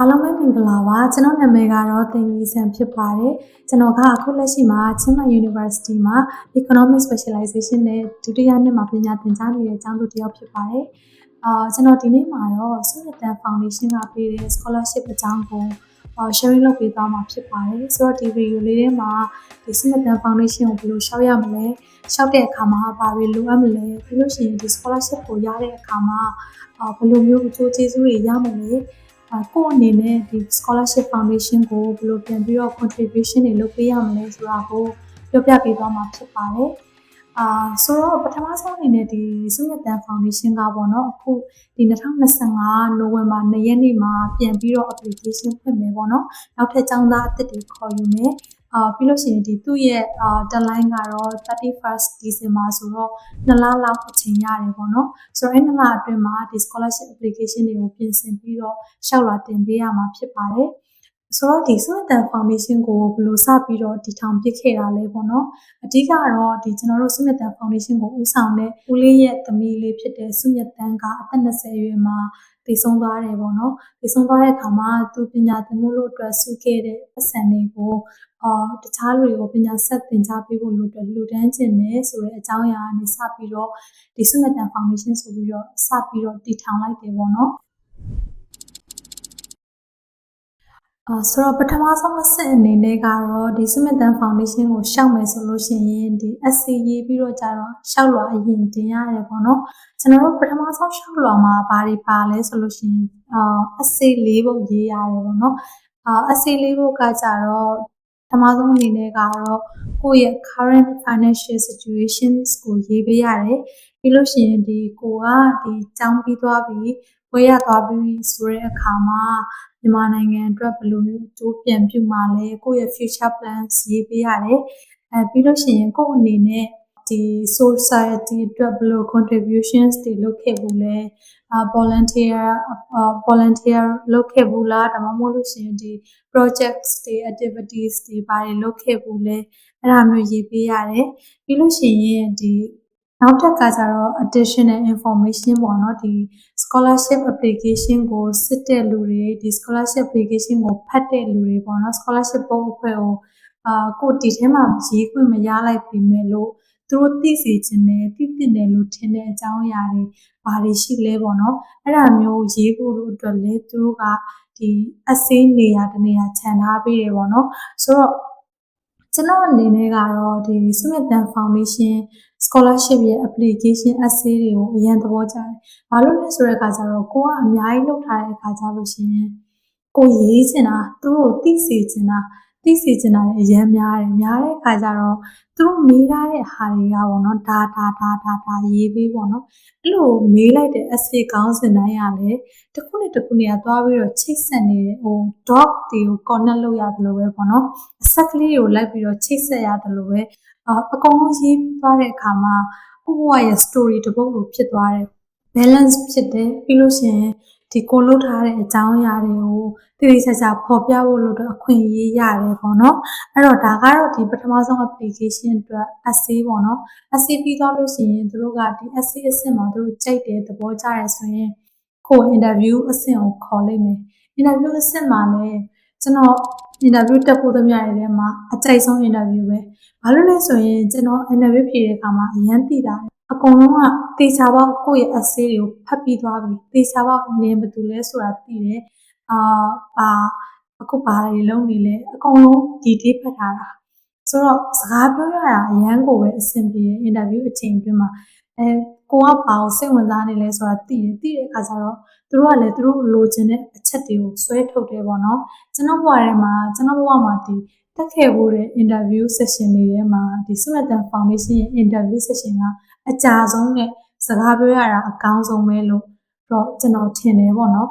အားလုံးပဲမင်္ဂလာပါကျွန်တော်နာမည်ကတော့သင်္ကီဆန်ဖြစ်ပါတယ်ကျွန်တော်ကအခုလက်ရှိမှာချင်းမိုင် University မှာ Economic Specialization နဲ့ဒုတိယနှစ်မှာပညာသင်ကြားနေတဲ့ကျောင်းသူတစ်ယောက်ဖြစ်ပါတယ်အာကျွန်တော်ဒီနေ့မှာတော့ဆုရတန် Foundation ကပေးတဲ့ scholarship အကြောင်းကို sharing လုပ်ပေးသွားမှာဖြစ်ပါတယ်ဆိုတော့ဒီ video လေးထဲမှာဒီဆုရတန် Foundation ကိုဘယ်လိုရှောက်ရမလဲရှောက်တဲ့အခါမှာဘာတွေလိုအပ်မလဲပြီးလို့ရှိရင်ဒီ scholarship ကိုရတဲ့အခါမှာအာဘယ်လိုမျိုးအကျိုးကျေးဇူးတွေရမလဲအဲ ကိုယ့်အနေနဲ့ဒီ scholarship foundation ကိုဘယ်လိုပြန်ပြီးတော့ contribution တွေလုပ်ပေးရမလဲဆိုတာကိုပြောပြပေးသွားမှာဖြစ်ပါတယ်။အာဆိုတော့ပထမဆုံးအနေနဲ့ဒီစုမြတ်တန် foundation ကပေါ့နော်အခုဒီ2025နိုဝင်ဘာ2ရက်နေ့မှာပြန်ပြီးတော့ application ဖွင့်မယ်ပေါ့နော်။နောက်ထပ်ចောင်းသားအသစ်တွေခေါ်ယူမယ်။ အာပြီးလို့ရှိရင်ဒီသူ့ရဲ့အာ deadline ကတော့ 31st December ဆိုတော့နှစ်လလောက်အချိန်ရတယ်ပေါ့နော်ဆိုတော့အဲ့နှစ်လအတွင်းမှာဒီ scholarship application တွေကိုပြင်ဆင်ပြီးတော့ရှောက်လာတင်ပေးရမှာဖြစ်ပါတယ် ဆိုတော့ဒီ Sumitan Foundation ကိုဘယ်လိုစပြီးတော့တည်ထောင်ဖြစ်ခဲ့တာလဲပေါ့နော်အဓိကတော့ဒီကျွန်တော်တို့ Sumitan Foundation ကိုဦးဆောင်တဲ့ဦးလေးရဲ့သမီးလေးဖြစ်တဲ့စုမြတ်တန်းကအသက်20အရွယ်မှာတည်ဆုံးသွားတယ်ပေါ့နော်တည်ဆုံးသွားတဲ့အခါမှာသူပညာသင်မှုလို့အတွက်စုခဲ့တဲ့ပတ်စံတွေကိုအာတခြားလူတွေကိုပညာဆက်သင်ကြားပေးဖို့လို့အတွက်လှူဒန်းခြင်းနဲ့ဆိုတဲ့အကြောင်းအရာကနေစပြီးတော့ဒီစုမတန် foundation ဆိုပြီးတော့စပြီးတော့တည်ထောင်လိုက်တယ်ပေါ့နော် အာဆိုတော့ပထမဆုံးအဆင့်အနေနဲ့ကတော့ဒီ Sumitan Foundation ကိုရှောက်မယ်ဆိုလို့ရှိရင်ဒီ essay ရေးပြီးတော့ကြတော့ရှောက်လွှာအရင်တင်ရတယ်ပေါ့နော်ကျွန်တော်တို့ပထမဆုံးရှောက်လွှာမှာဘာတွေပါလဲဆိုလို့ရှိရင်အာ essay ၄ပုဒ်ရေးရတယ်ပေါ့နော်အာ essay ၄ပုဒ်ကကြတော့ပထမဆုံးအနေနဲ့ကတော့ကိုယ့်ရဲ့ current financial situations ကိုရေးပေးရတယ်ပြီးလို့ရှိရင်ဒီကိုကဒီကျောင်းပြီးသွားပြီးဝေးရသွားပြီးဆိုတဲ့အခါမှာ မြန်မာနိုင်ငံအတွက်ဘယ်လိုမျိုးအကျိုးပြန်ပြုမှာလဲကိုယ့်ရဲ့ future plans ရေးပေးရတယ်အဲပြီးလို့ရှိရင်ကိုယ့်အနေနဲ့ဒီ society အတွက်ဘယ်လို contributions တွေလုပ်ခဲ့ဘူးလဲ volunteer volunteer လုပ်ခဲ့ဘူးလားဒါမှမဟုတ်လို့ရှိရင်ဒီ projects တွေ activities တွေဘာတွေလုပ်ခဲ့ဘူးလဲအဲ့ဒါမျိုးရေးပေးရတယ်ပြီးလို့ရှိရင်ဒီ နောက်ထပ်ကကြတော့ additional information ပေါ့နော်ဒီ scholarship application ကိုစစ်တဲ့လူတွေဒီ scholarship application ကိုဖတ်တဲ့လူတွေပေါ့နော် scholarship ပုံအဖွဲ့ကိုအာကိုဒီထဲမှာရေးခွင့်မရလိုက်ပြီမဲ့လို့သူတို့သိစေချင်တယ်သိသိတယ်လို့ထင်တဲ့အကြောင်းအရာတွေဘာတွေရှိလဲပေါ့နော်အဲ့ဒါမျိုးရေးဖို့လို့အတွက်လေသူတို့ကဒီအစိမ်းနေရာတနေရာခြံထားပေးတယ်ပေါ့နော်ဆိုတော့ ကျွန်တော်အနေနဲ့ကတော့ဒီ Sumitan Foundation scholarship ရဲ့ application essay တွေကိုအရင်သဘောကျတယ်။ဘာလို့လဲဆိုတဲ့အခါကျတော့ကိုကအများကြီးလုပ်ထားတဲ့အခါကျလို့ရှိရင်ကိုရေးချင်တာသူတို့သိစေချင်တာ သိစေချင်တာလည်းအရင်များတယ်။များတဲ့အခါကျတော့သူတို့မေးထားတဲ့ဟာတွေကပေါ့နော်ဒါဒါဒါဒါဒါရေးပေးပေါ့နော်။အဲ့လိုမေးလိုက်တဲ့ essay ကောင်းစင်တိုင်းကလည်းတစ်ခုနဲ့တစ်ခုနဲ့သွားပြီးတော့ချိတ်ဆက်နေတယ်ဟို dog တွေကို connect လုပ်ရတယ်လို့ပဲပေါ့နော်။အဆက်ကလေးကိုလိုက်ပြီးတော့ချိတ်ဆက်ရတယ်လို့ပဲအကုန်လုံးရေးပြီးသွားတဲ့အခါမှာဥပဝရဲ့ story တစ်ပုဒ်လိုဖြစ်သွားတယ် balance ဖြစ်တယ်ပြီးလို့ရှိရင် ဒီကိုလုထားတဲ့အကြောင်းအရာတွေကိုတည်တည်ချာချာဖော်ပြဖို့လို့တော့အခွင့်အရေးရတယ်ပေါ့နော်အဲ့တော့ဒါကတော့ဒီပထမဆုံး application အတွက် essay ပေါ့နော် essay ပြီးသွားလို့ရှိရင်သူတို့ကဒီ essay အဆင့်မှာသူတို့ကြိုက်တယ်သဘောကျတယ်ဆိုရင်ကို interview အဆင့်ကိုခေါ်လိုက်မယ် interview အဆင့်မှာလည်းကျွန်တော် interview တက်ဖို့သမျှတွေထဲမှာအကြိုက်ဆုံး interview ပဲဘာလို့လဲဆိုရင်ကျွန်တော် interview ဖြေတဲ့အခါမှာအရန်သိတာ အကုန်လုံးကတေချာပေါက်ကိုယ့်ရဲ့ essay တွေကိုဖတ်ပြီးသွားပြီတေချာပေါက်နင်ဘာတူလဲဆိုတာသိတယ်အာပါအခုဘာတွေလုံးနေလဲအကုန်လုံး detail ဖတ်ထားတာဆိုတော့စကားပြောရတာအရန်ကိုပဲအဆင်ပြေတယ် interview အချိန်အတွင်းမှာအဲကိုကဘာကိုစိတ်ဝင်စားနေလဲဆိုတာသိတယ်သိတဲ့အခါကျတော့သူတို့ကလည်းသူတို့လိုချင်တဲ့အချက်တွေကိုဆွဲထုတ်တယ်ပေါ့နော်ကျွန်တော်ဘဝထဲမှာကျွန်တော်ဘဝမှာဒီတက်ခဲ့ဖို့တဲ့ interview session တွေထဲမှာဒီ Sumitan Foundation ရဲ့ interview session က အကြာဆုံးနဲ့စကားပြောရတာအကောင်းဆုံးပဲလို့တော့ကျွန်တော်ထင်တယ်ပေါ့နော်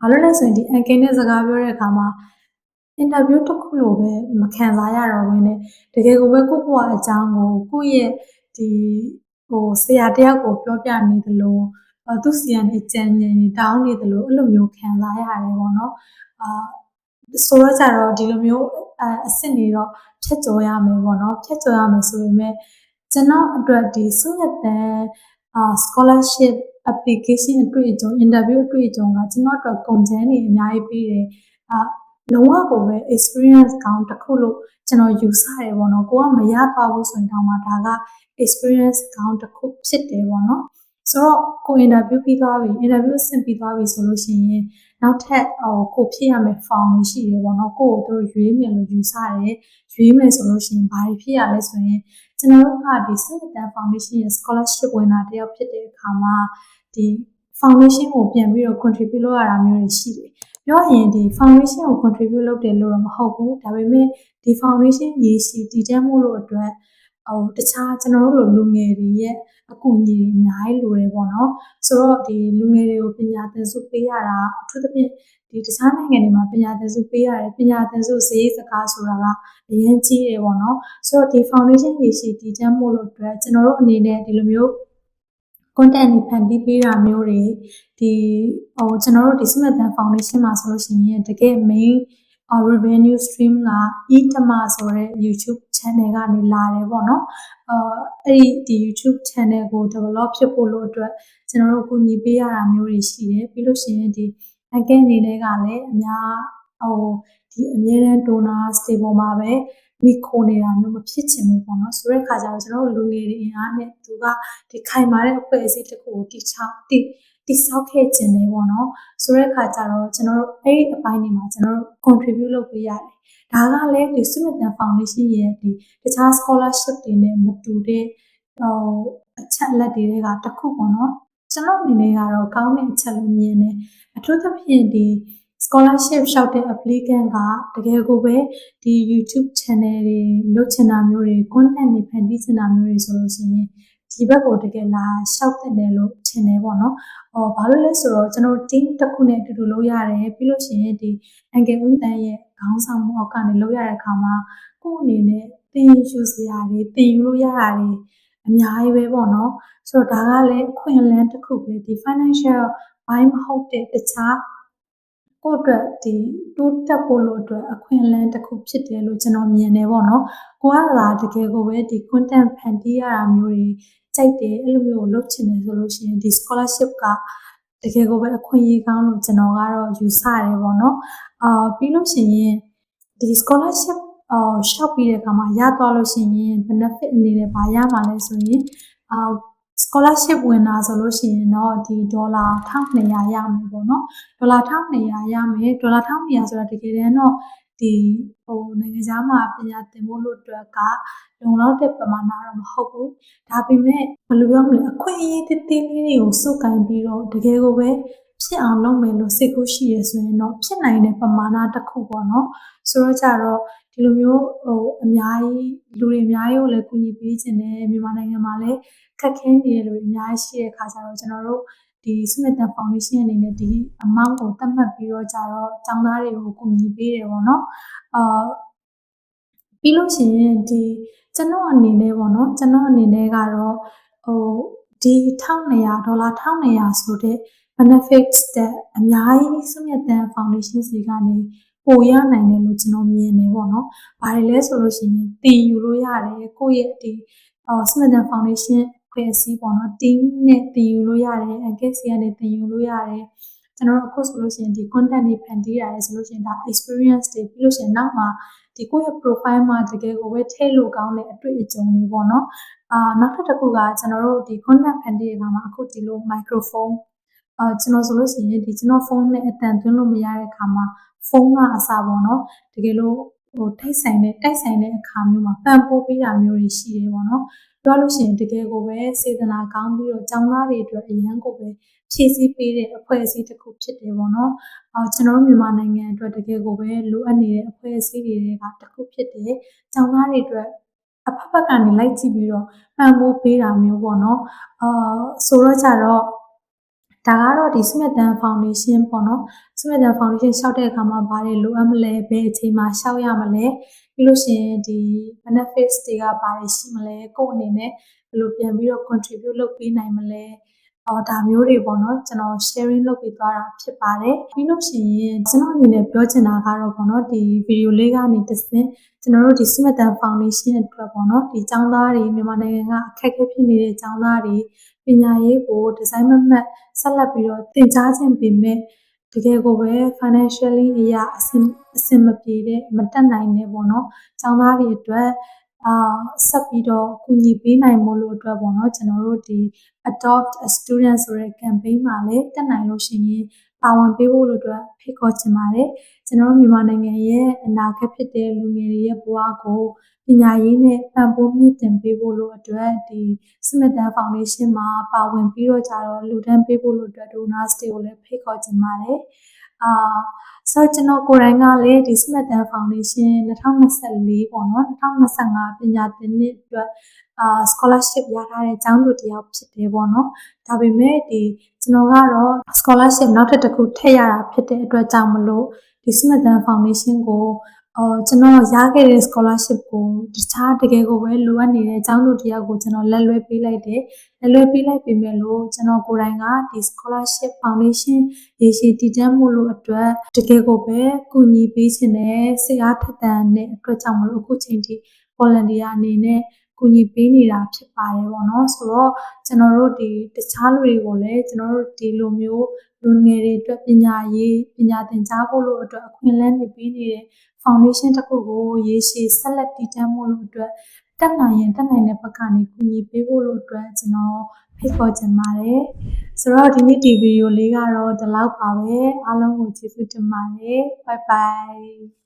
ဘာလို့လဲဆိုရင်ဒီ anke နဲ့စကားပြောတဲ့အခါမှာ interview တစ်ခုလိုပဲမခံစားရတော့ဘဲနဲ့တကယ်ကိုပဲကိုယ့်ဘဝအကြောင်းကိုကိုယ့်ရဲ့ဒီဟိုဆရာတယောက်ကိုပြောပြနေသလိုသူစီကနေကြံញင်နေတောင်းနေသလိုအဲ့လိုမျိုးခံစားရတယ်ပေါ့နော်အာဆိုတော့ကြတော့ဒီလိုမျိုးအအစ်စ်နေတော့ဖြတ်ကျော်ရမယ်ပေါ့နော်ဖြတ်ကျော်ရမယ်ဆိုပေမဲ့ ကျွန်တော်အတွက်ဒီဆုရတန်အာ scholarship application အတွေ့အကြုံ interview အတွေ့အကြုံကကျွန်တော်တို့ကုန်ချမ်းနေအများကြီးပြီးတယ်အာလုံးဝကိုပဲ experience ကောင်းတစ်ခုလို့ကျွန်တော်ယူဆတယ်ပေါ့နော်ကိုကမရသွားဘူးဆိုရင်တော့မှဒါက experience ကောင်းတစ်ခုဖြစ်တယ်ပေါ့နော် ဆိုတော့ကို interview ပြီးသွားပြီ interview ဆင့်ပြီးသွားပြီဆိုလို့ရှိရင်နောက်ထပ်ဟိုကိုဖြစ်ရမယ့် form တွေရှိတယ်ပေါ့နော်ကိုကိုတို့ရွေးမယ်လို့ယူဆတယ်ရွေးမယ်ဆိုလို့ရှိရင်ဘာတွေဖြစ်ရလဲဆိုရင်ကျွန်တော်တို့ကဒီ Citizen Foundation ရဲ့ scholarship ဝင်တာတယောက်ဖြစ်တဲ့အခါမှာဒီ foundation ကိုပြန်ပြီးတော့ contribute လုပ်ရတာမျိုးတွေရှိတယ်ပြောရင်ဒီ foundation ကို contribute လုပ်တယ်လို့တော့မဟုတ်ဘူးဒါပေမဲ့ဒီ foundation ရေရှည်တည်တံ့မှုလို့အတွက် ဟိုတခြားကျွန်တော်တို့လိုလူငယ်တွေရဲ့အကူအညီတွေအများကြီးလိုတယ်ပေါ့နော်ဆိုတော့ဒီလူငယ်တွေကိုပညာသင်ဆုပေးရတာအထူးသဖြင့်ဒီတခြားနိုင်ငံတွေမှာပညာသင်ဆုပေးရတယ်ပညာသင်ဆုဈေးစကားဆိုတာကအရင်ကြီးတယ်ပေါ့နော်ဆိုတော့ဒီ foundation ရေရှည်တည်တံ့မှုလို့အတွက်ကျွန်တော်တို့အနေနဲ့ဒီလိုမျိုး content တွေဖန်တီးပေးတာမျိုးတွေဒီဟိုကျွန်တော်တို့ဒီ Smithson Foundation မှာဆိုလို့ရှိရင်တကယ် main revenue stream က e-tama ဆိုတဲ့ YouTube channel ကနေလာတယ်ပေါ့နော်အာအဲ့ဒီဒီ YouTube channel ကို develop ဖြစ်ဖို့လို့အတွက်ကျွန်တော်တို့ကူညီပေးရတာမျိုးတွေရှိတယ်ပြီးလို့ရှိရင်ဒီ again အနေနဲ့ကလည်းအများဟိုဒီအမြဲတမ်း donor တွေပေါ်မှာပဲမိခိုနေတာမျိုးမဖြစ်ချင်ဘူးပေါ့နော်ဆိုတဲ့ခါကျတော့ကျွန်တော်တို့လူငယ်တွေအင်အားနဲ့သူကဒီခိုင်မာတဲ့အဖွဲ့အစည်းတစ်ခုကိုတိချောက်တိ တိဆောက်ခဲ့ခြင်းတယ်ပေါ့နော်ဆိုတဲ့ခါကျတော့ကျွန်တော်တို့အဲ့ဒီအပိုင်းတွေမှာကျွန်တော်တို့ contribute လုပ်ပေးရတယ်ဒါကလည်းဒီ Smithson Foundation ရဲ့ဒီတခြား scholarship တွေနဲ့မတူတဲ့ဟိုအချက်လက်တွေကတစ်ခုပေါ့နော်ကျွန်တော်အနေနဲ့ကတော့ကောင်းတဲ့အချက်လို့မြင်တယ်အထူးသဖြင့်ဒီ scholarship လျှောက်တဲ့ applicant ကတကယ်ကိုပဲဒီ YouTube channel တွေလုပ်ချင်တာမျိုးတွေ content တွေဖန်တီးချင်တာမျိုးတွေဆိုလို့ရှိရင် ဒီဘက်ကိုတကယ်လာလျှောက်တဲ့တယ်လို့ထင်တယ်ပေါ့နော်။အော်ဘာလို့လဲဆိုတော့ကျွန်တော် team တစ်ခုနဲ့အတူတူလုပ်ရတယ်ပြီးလို့ရှိရင်ဒီ Angle ဦးတန်းရဲ့ခေါင်းဆောင်မှုအောက်ကနေလုပ်ရတဲ့အခါမှာကိုယ့်အနေနဲ့သင်ယူစရာတွေသင်ယူလို့ရတာတွေအများကြီးပဲပေါ့နော်။ဆိုတော့ဒါကလည်းအခွင့်အလမ်းတစ်ခုပဲဒီ financial ဘိုင်းမဟုတ်တဲ့တခြားကိုယ့်အတွက်ဒီတိုးတက်ဖို့လို့အတွက်အခွင့်အလမ်းတစ်ခုဖြစ်တယ်လို့ကျွန်တော်မြင်တယ်ပေါ့နော်။ကိုကသာတကယ်ကိုပဲဒီ content ဖန်တီးရတာမျိုးတွေ ကြိုက်တယ်အဲ့လိုမျိုးကိုလုပ်ချင်တယ်ဆိုလို့ရှိရင်ဒီ scholarship ကတကယ်ကိုပဲအခွင့်အရေးကောင်းလို့ကျွန်တော်ကတော့ယူဆတယ်ပေါ့နော်။အာပြီးလို့ရှိရင်ဒီ scholarship အော်ရှောက်ပြီးတဲ့အခါမှာရသွားလို့ရှိရင် benefit အနေနဲ့ဘာရမှာလဲဆိုရင်အာ scholarship ဝင်တာဆိုလို့ရှိရင်တော့ဒီဒေါ်လာ1200ရမယ်ပေါ့နော်ဒေါ်လာ1200ရမယ်ဒေါ်လာ1200ဆိုတာတကယ်တမ်းတော့ဒီဟိုနိုင်ငံခြားမှာပညာသင်ဖို့လို့အတွက်က လုံလောက်တဲ့ပမာဏတော့မဟုတ်ဘူးဒါပေမဲ့ဘယ်လိုပြောမလဲအခွင့်အရေးတစ်သေးလေးတွေကိုစုကင်ပြီးတော့တကယ်ကိုပဲဖြစ်အောင်လုပ်မယ်လို့စိတ်ကူးရှိရဆိုရင်တော့ဖြစ်နိုင်တဲ့ပမာဏတစ်ခုပေါ့နော်ဆိုတော့ကြတော့ဒီလိုမျိုးဟိုအများကြီးလူတွေအများကြီးကိုလည်းကူညီပေးခြင်းနဲ့မြန်မာနိုင်ငံမှာလည်းခက်ခဲနေတဲ့လူတွေအများကြီးရှိတဲ့အခါကျတော့ကျွန်တော်တို့ဒီ Smithson Foundation အနေနဲ့ဒီ amount ကိုသတ်မှတ်ပြီးတော့ကြတော့ចောင်းသားတွေကိုကူညီပေးတယ်ပေါ့နော်အာ ပြီးလို့ရှိရင်ဒီကျွန်တော်အနေနဲ့ပေါ့နော်ကျွန်တော်အနေနဲ့ကတော့ဟိုဒီ1200ဒေါ်လာ1200ဆိုတဲ့ benefits တဲ့အများကြီး Smithson Foundation စီကနေပိုရနိုင်တယ်လို့ကျွန်တော်မြင်တယ်ပေါ့နော်။ဘာတွေလဲဆိုလို့ရှိရင်သင်ယူလို့ရတယ်ကိုယ့်ရဲ့ဒီအော် Smithson Foundation ဖွဲ့စည်းပေါ့နော် team နဲ့သင်ယူလို့ရတယ် agency ကနေသင်ယူလို့ရတယ်ကျွန်တော်တို့အခုဆိုလို့ရှိရင်ဒီ content တွေဖန်တီးရတယ်ဆိုလို့ရှိရင်ဒါ experience တွေပြီးလို့ရှိရင်နောက်မှာ ဒီကိုယ့်ရဲ့ profile မှာတကယ်ကိုပဲထည့်လို့ကောင်းတဲ့အတွေ့အကြုံတွေပေါ့နော်အာနောက်ထပ်တစ်ခုကကျွန်တော်တို့ဒီ content ဖန်တီးတဲ့အခါမှာအခုဒီလို microphone အာကျွန်တော်ဆိုလို့ရှိရင်ဒီကျွန်တော်ဖုန်းနဲ့အတန်သွင်းလို့မရတဲ့အခါမှာဖုန်းကအစားပေါ့နော်တကယ်လို့ဟိုထိုက်ဆိုင်တဲ့တိုက်ဆိုင်တဲ့အခါမျိုးမှာပံ့ပိုးပေးတာမျိုးတွေရှိတယ်ပေါ့နော်ပြောလို့ရှိရင်တကယ်ကိုပဲစေတနာကောင်းပြီးတော့ကျောင်းသားတွေအတွက်အရန်ကိုပဲ ဖြည့်ဆည်းပေးတဲ့အဖွဲ့အစည်းတစ်ခုဖြစ်တယ်ပေါ့နော်အော်ကျွန်တော်တို့မြန်မာနိုင်ငံအတွက်တကယ်ကိုပဲလိုအပ်နေတဲ့အဖွဲ့အစည်းတွေကတစ်ခုဖြစ်တယ်ကျောင်းသားတွေအတွက်အဖက်ဖက်ကနေလိုက်ကြည့်ပြီးတော့ပံ့ပိုးပေးတာမျိုးပေါ့နော်အာဆိုတော့ကြတော့ဒါကတော့ဒီ Smithson Foundation ပေါ့နော် Smithson Foundation ရှောက်တဲ့အခါမှာဘာတွေလိုအပ်မလဲဘယ်အချိန်မှာရှောက်ရမလဲပြီးလို့ရှိရင်ဒီ benefits တွေကဘာတွေရှိမလဲကိုယ့်အနေနဲ့ဘယ်လိုပြန်ပြီးတော့ contribute လုပ်ပေးနိုင်မလဲ အော်ဒါမျိုးတွေပေါ့နော်ကျွန်တော် sharing လုပ်ပေးသွားတာဖြစ်ပါတယ်ပြီးလို့ရှိရင်ကျွန်တော်အနေနဲ့ပြောချင်တာကတော့ပေါ့နော်ဒီဗီဒီယိုလေးကနေတစ်ဆင့်ကျွန်တော်တို့ဒီ Smithson Foundation အတွက်ပေါ့နော်ဒီចောင်းသားတွေမြန်မာနိုင်ငံကအခက်အခဲဖြစ်နေတဲ့ចောင်းသားတွေပညာရေးကိုဒီဇိုင်းမမတ်ဆက်လက်ပြီးတော့သင်ကြားခြင်းပေမဲ့တကယ်ကိုပဲ financially အရာအဆင်အဆင်မပြေတဲ့မတက်နိုင်တဲ့ပေါ့နော်။ကျောင်းသားတွေအတွက် အာဆက်ပြီးတော့ကူညီပေးနိုင်မှုလို့အတွက်ပေါ့နော်ကျွန်တော်တို့ဒီ adopt a student ဆိုတဲ့ campaign မှာလည်းတက်နိုင်လို့ရှိရင်ပါဝင်ပေးဖို့လို့အတွက်ဖိတ်ခေါ်ချင်ပါတယ်ကျွန်တော်တို့မြန်မာနိုင်ငံရဲ့အနာဂတ်ဖြစ်တဲ့လူငယ်တွေရဲ့ဘဝကိုပညာရေးနဲ့ပံ့ပိုးမြင့်တင်ပေးဖို့လို့အတွက်ဒီစမစ်တန်ဖောင်ဒေးရှင်းမှာပါဝင်ပြီးတော့ကြတော့လူတန်းပေးဖို့လို့အတွက် donors တွေကိုလည်းဖိတ်ခေါ်ချင်ပါတယ် အာဆိုတော့ကျွန်တော်ကိုယ်တိုင်ကလည်းဒီ Smith Dan Foundation 2024ပေါ့နော်2025ပညာသင်နှစ်အတွက်အာ scholarship ရထားတဲ့ကျောင်းသူတစ်ယောက်ဖြစ်တယ်ပေါ့နော်ဒါပေမဲ့ဒီကျွန်တော်ကတော့ scholarship နောက်ထပ်တစ်ခုထည့်ရတာဖြစ်တဲ့အတွက်ကြောင့်မလို့ဒီ Smith Dan Foundation ကို အော်ကျွန်တော်ရခဲ့တဲ့ scholarship ကိုတခြားတကယ်ကိုပဲလိုအပ်နေတဲ့အကြောင်းတို့တရားကိုကျွန်တော်လက်လွဲပေးလိုက်တယ်လက်လွဲပေးလိုက်ပေမဲ့လို့ကျွန်တော်ကိုယ်တိုင်ကဒီ scholarship foundation ရေရှည်တည်တံ့မှုလို့အတွက်တကယ်ကိုပဲကူညီပေးခြင်းနဲ့စိတ်အားထက်သန်တဲ့အတွက်ကြောင့်မလို့အခုချိန်ထိ volunteer အနေနဲ့ ကူညီပေးနေတာဖြစ်ပါတယ်ပေါ့နော်ဆိုတော့ကျွန်တော်တို့ဒီတခြားလူတွေကိုလည်းကျွန်တော်တို့ဒီလိုမျိုးလူငယ်တွေအတွက်ပညာရေးပညာသင်ကြားဖို့လို့အတွက်အခွင့်အလမ်းတွေပေးနေတဲ့ foundation တစ်ခုကိုရေရှည်ဆက်လက်တည်တံ့ဖို့လို့အတွက်တက်နိုင်ရင်တက်နိုင်တဲ့ဘက်ကနေကူညီပေးဖို့လို့အတွက်ကျွန်တော်ဖိတ်ခေါ်ချင်ပါတယ်ဆိုတော့ဒီနေ့ဒီဗီဒီယိုလေးကတော့ဒီလောက်ပါပဲအားလုံးကိုကျေးဇူးတင်ပါတယ် bye bye